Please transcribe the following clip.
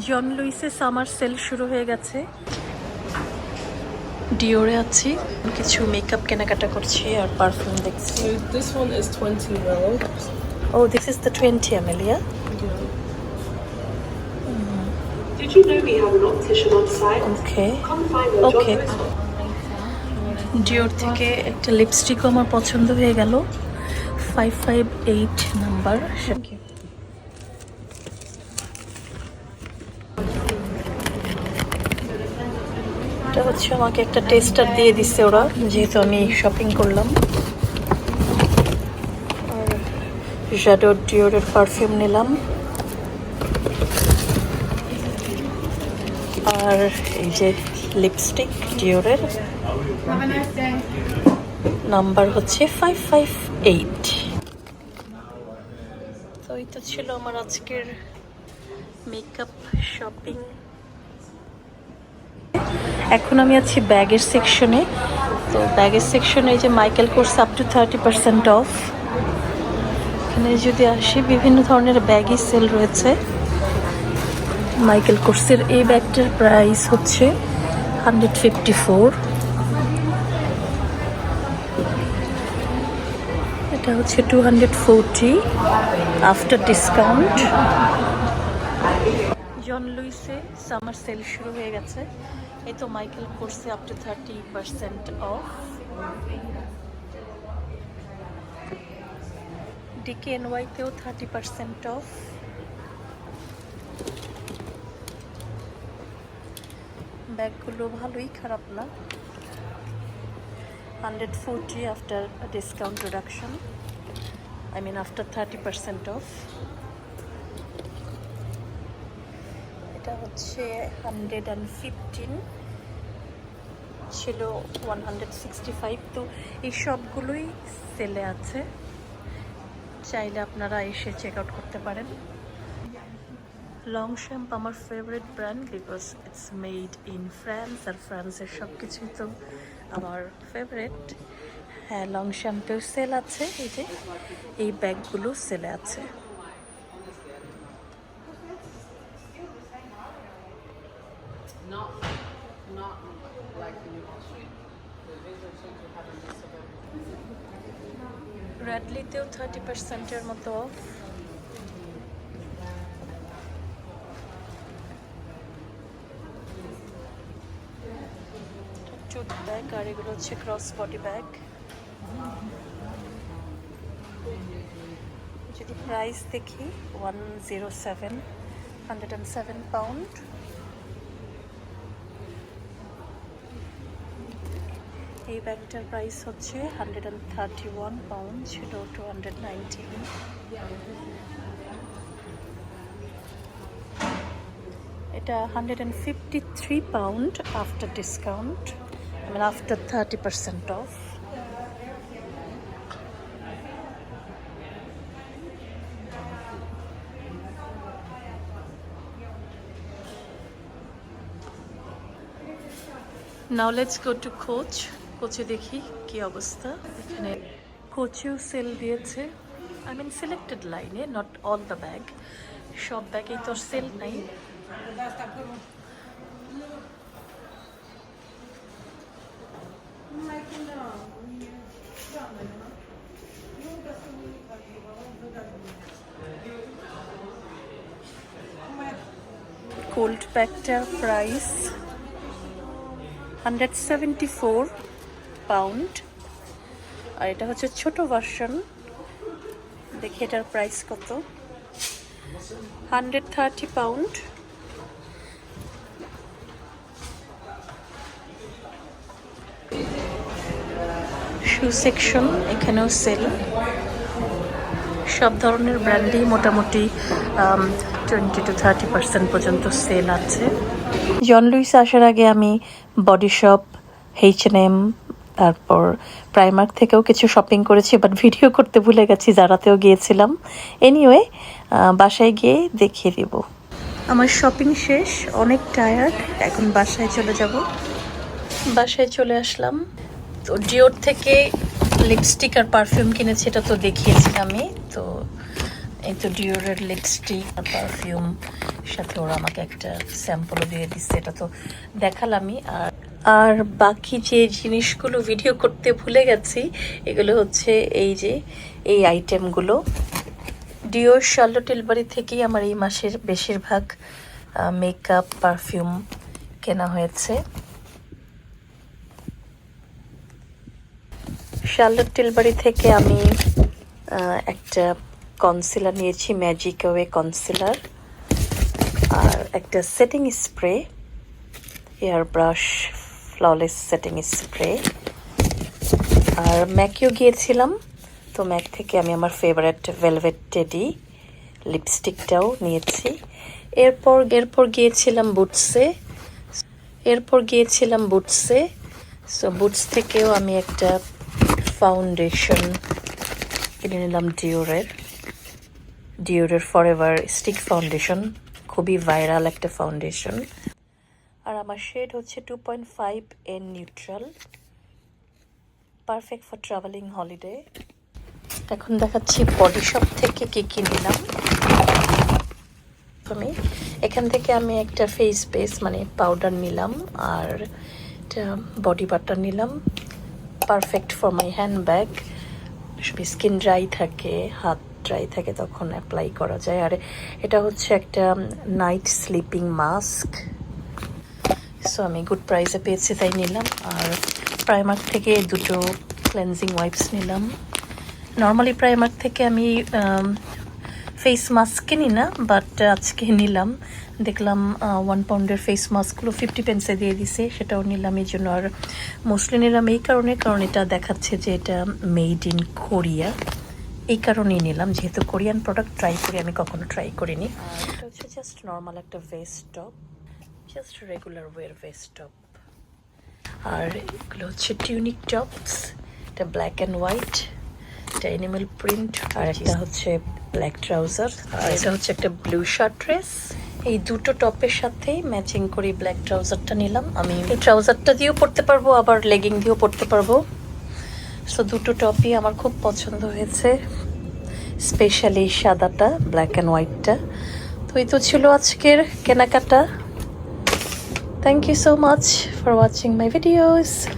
জন লুইসে summer sale শুরু হয়ে গেছে। ডিওরে আছি। কিছু মেকআপ কেনাকাটা করছি আর পারফিউম দেখছি। This one is 20 mil. O this is the twenty M L yeah Did you know we have an optician on site? Okay Come find your Okay. Dior থেকে একটা লিপস্টিকও আমার পছন্দ হয়ে গেল। ফাইভ ফাইভ এইট নাম্বার এটা হচ্ছে আমাকে একটা টেস্টার দিয়ে দিচ্ছে ওরা, যেহেতু আমি শপিং করলাম। আর জ্যাডোর ডিওরের পারফিউম নিলাম। আর এই যে লিপস্টিক ডিওরের নাম্বার হচ্ছে ফাইভ ফাইভ এইট তো এই তো ছিল আমার আজকের মেকআপ শপিং এখন আমি আছি ব্যাগের সেকশনে তো ব্যাগের সেকশনে এই যে Michael Kors up to thirty percent off এখানে যদি আসি, বিভিন্ন ধরনের ব্যাগই সেল রয়েছে। মাইকেল কোর্সের এই ব্যাগটার প্রাইস হচ্ছে হান্ড্রেড ফিফটি ফোর এটা হচ্ছে two hundred forty after discount John লুইসে summer sale শুরু হয়ে গেছে। এই তো মাইকেল কোর্সে up to thirty percent off DK এনওয়াইতেও thirty percent off ব্যাগগুলো ভালোই খারাপ না। Hundred forty after discount reduction I mean after thirty percent off এটা হচ্ছে হান্ড্রেড অ্যান্ড ফিফটিন ছিল ওয়ান হান্ড্রেড সিক্সটি ফাইভ তো এই সবগুলোই সেলে আছে। চাইলে আপনারা এসে চেক আউট করতে পারেন। লং শ্যাম্প আমার favourite brand because it's made in France আর ফ্রান্সের সব কিছুই তো আমার ফেভারিট হ্যাঁ লং শ্যাম্পেও সেল আছে। এই যে, এই ব্যাগগুলো সেলে আছে। Event. র্যাডলিতেও থার্টি পার্সেন্টের মতো চুট ব্যাগ আর এগুলো হচ্ছে ক্রস বডি ব্যাগ যদি প্রাইস দেখি one zero seven hundred and seven pound এই ব্যাগটার প্রাইস হচ্ছে hundred and thirty one pound ছিল টু হান্ড্রেড নাইনটিন এটা hundred and fifty three pound after discount mean after thirty percent off now let's go to Coach কোচে দেখি কি অবস্থা। এখানে কোচেও সেল দিয়েছে। আই মিন সিলেক্টেড লাইনে নট অল দ্য ব্যাগ সব ব্যাগেই তো সেল নাই। কোল্ড ব্যাগটার price hundred seventy four pound আর এটা হচ্ছে ছোট ভার্সন দেখি এটার প্রাইস কত। Hundred thirty pound shoe section এখানেও সেল সব ধরনের ব্র্যান্ডেই মোটামুটি টোয়েন্টি টু থার্টি পার্সেন্ট পর্যন্ত সেল আছে। জন লুইস আসার আগে আমি Body Shop H N M তারপর প্রাইমার্ক থেকেও কিছু শপিং করেছি বাট ভিডিও করতে ভুলে গেছি যারাতেও গিয়েছিলাম। এনিওয়ে বাসায় গিয়ে দেখিয়ে দিব। আমার শপিং শেষ অনেক টায়ার্ড এখন বাসায় চলে যাব। বাসায় চলে আসলাম। তো ডিওর থেকে লিপস্টিক আর পারফিউম কিনেছি এটা তো দেখিয়েছি আমি। তো এই তো ডিওরের লিপস্টিক আর পারফিউম সাথে ওরা আমাকে একটা স্যাম্পলও দিয়ে দিচ্ছে এটা তো দেখালামই। আর আর বাকি যে জিনিসগুলো ভিডিও করতে ভুলে গেছি, এগুলো হচ্ছে এই যে, এই আইটেমগুলো ডিওর শার্লো টেলবারি থেকেই আমার এই মাসের বেশিরভাগ মেকআপ পারফিউম কেনা হয়েছে। শার্লট টিলবারি থেকে আমি একটা কনসিলার নিয়েছি ম্যাজিক ওয়ে কনসিলার আর একটা setting spray air brush flawless setting spray আর ম্যাকেও গিয়েছিলাম, তো ম্যাক থেকে আমি আমার ফেভারিট ভেলভেট টেডি লিপস্টিকটাও নিয়েছি। এরপর এরপর গিয়েছিলাম বুটসে এরপর গিয়েছিলাম বুটসে সো বুটস থেকেও আমি একটা ফাউন্ডেশন কিনে নিলাম ডিওরের ডিওরের ফর এভার স্টিক ফাউন্ডেশন খুবই ভাইরাল একটা ফাউন্ডেশন আর আমার শেড হচ্ছে two point five N neutral perfect for travelling holiday এখন দেখাচ্ছি বডি শপ থেকে কী কি নিলাম। আমি এখান থেকে আমি একটা ফেস বেস মানে পাউডার নিলাম আর একটা বডি বাটার নিলাম। Perfect for my handbag skin dry থাকে, হাত ড্রাই থাকে, তখন অ্যাপ্লাই করা যায়। আর এটা হচ্ছে একটা নাইট স্লিপিং মাস্ক সো আমি গুড প্রাইসে পেয়েছি, তাই নিলাম। আর প্রাইমার্ক থেকে দুটো ক্লেন্সিং ওয়াইপস নিলাম। নর্মালি প্রাইমার্ক থেকে আমি ফেস মাস্ক কিনি না বাট আজকে নিলাম। দেখলাম ওয়ান পাউন্ডের ফেস মাস্কগুলো ফিফটি পেন্সে দিয়ে দিছে, সেটাও নিলাম। এই জন্য আর মোস্টলি নিলাম এই কারণে, কারণ এটা দেখাচ্ছে যে এটা মেড ইন কোরিয়া এই কারণেই নিলাম, যেহেতু কোরিয়ান প্রোডাক্ট ট্রাই করি, আমি কখনো ট্রাই করিনি। এটা হচ্ছে জাস্ট নর্মাল একটা vest top just regular wear vest top আর এগুলো হচ্ছে টিউনিক টপস এটা ব্ল্যাক অ্যান্ড হোয়াইট এটা এনিমেল প্রিন্ট আর একটা হচ্ছে ব্ল্যাক ট্রাউজার আর এটা হচ্ছে একটা ব্লু শার্ট ড্রেস এই দুটো টপের সাথেই ম্যাচিং করে ব্ল্যাক ট্রাউজারটা নিলাম। আমি এই ট্রাউজারটা দিয়েও পরতে পারব আবার লেগিং দিয়েও পরতে পারব। সো দুটো টপই আমার খুব পছন্দ হয়েছে স্পেশালি সাদাটা ব্ল্যাক অ্যান্ড হোয়াইটটা তো এই তো ছিল আজকের কেনাকাটা। Thank you so much for watching my videos.